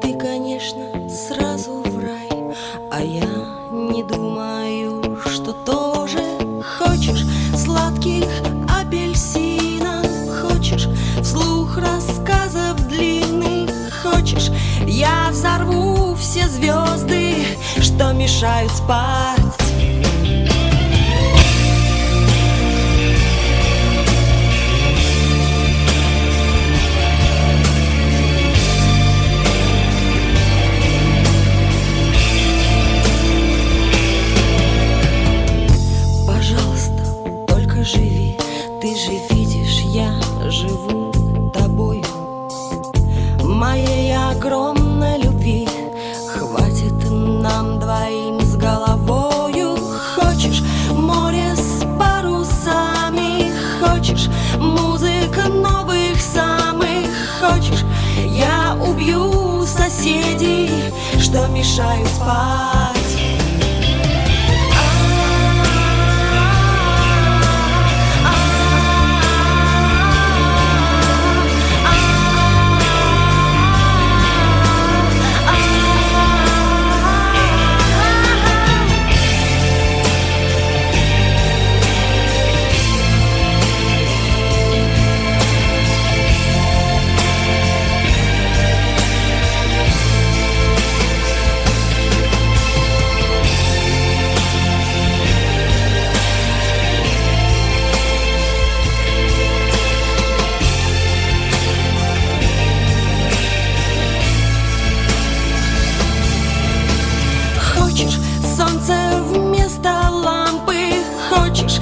Ты, конечно, сразу в рай, а я не думаю, что тоже хочешь сладких апельсинов, хочешь вслух рассказов длинных, хочешь я взорву все звезды, что мешают спать. Я живу тобою Моей огромной любви Хватит нам двоим с головою. Хочешь море с парусами? Хочешь музыка новых самых? Хочешь я убью соседей Что мешают спать Хочешь